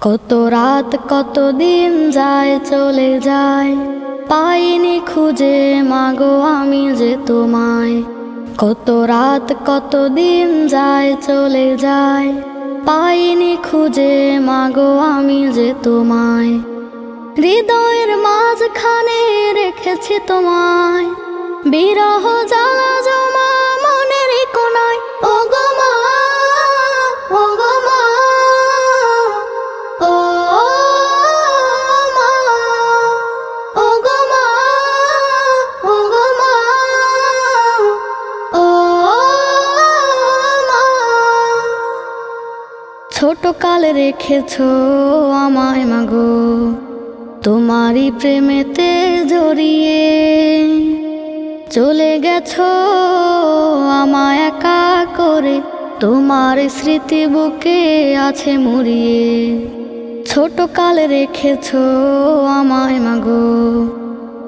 কত রাত, কত দিন যায়, চলে যায়। পাইনি খুঁজে, মাগো, আমি যে তোমায়। কত রাত, কত দিন যায়, চলে যায়। পাইনি খুঁজে, মাগো, আমি যে তোমায়। হৃদয়ের মাঝখানে রেখেছি তোমায়। বিরহ জ্বালা ছোট কালে রেখেছো আমায়, মাগো। তোমারই প্রেমেতে জড়িয়ে চলে গেছো আমায় একা করে। তোমার স্মৃতি বুকে আছে মুড়িয়ে। ছোট কালে রেখেছো আমায়, মাগো।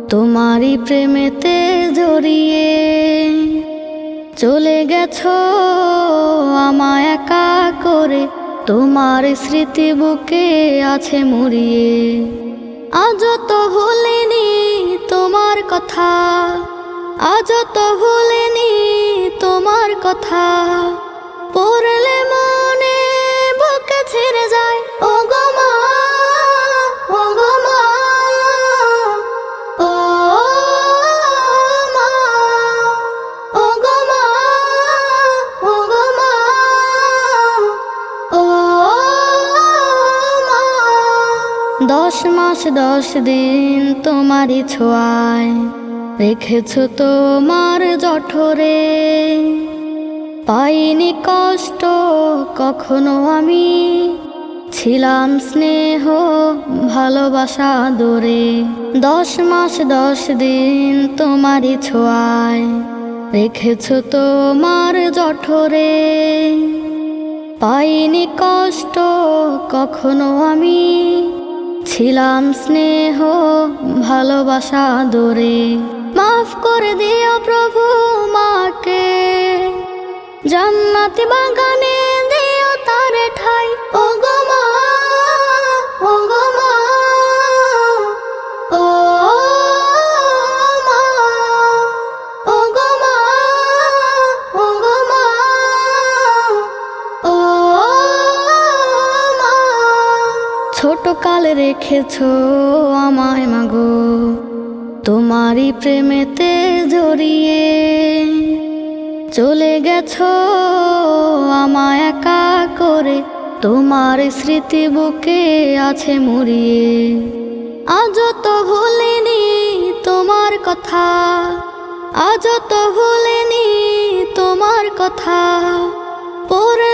তোমারই প্রেমেতে জড়িয়ে চলে গেছো আমায় একা করে। তোমার স্মৃতি বুকে আছে মরিয়ে। আজ তো ভুলিনি তোমার কথা। আজ তো ভুলিনি তোমার কথা। পড়লে দশ মাস, দশ দিন তোমারই ছোঁয়ায়। রেখেছ তোমার জঠরে। পাইনি কষ্ট কখনো আমি। ছিলাম স্নেহ, ভালোবাসা দরে দশ মাস, দশ দিন তোমারই ছোঁয়ায়। রেখেছ তোমার জঠরে। পাইনি কষ্ট কখনো আমি। ছিলাম স্নেহ, ভালোবাসা দরে। মাফ করে দিও প্রভু মাকে। জান্নাতি বাগানে দিও তারে ঠাই। ও ছোট কালে রেখেছো আমায়, মাগো। তোমারই প্রেমেতে জড়িয়ে চলে গেছ আমায় একা করে। তোমার স্মৃতি বুকে আছে মুড়িয়ে। আজ তো ভুলিনি তোমার কথা। আজ তো ভুলিনি তোমার কথা। মনে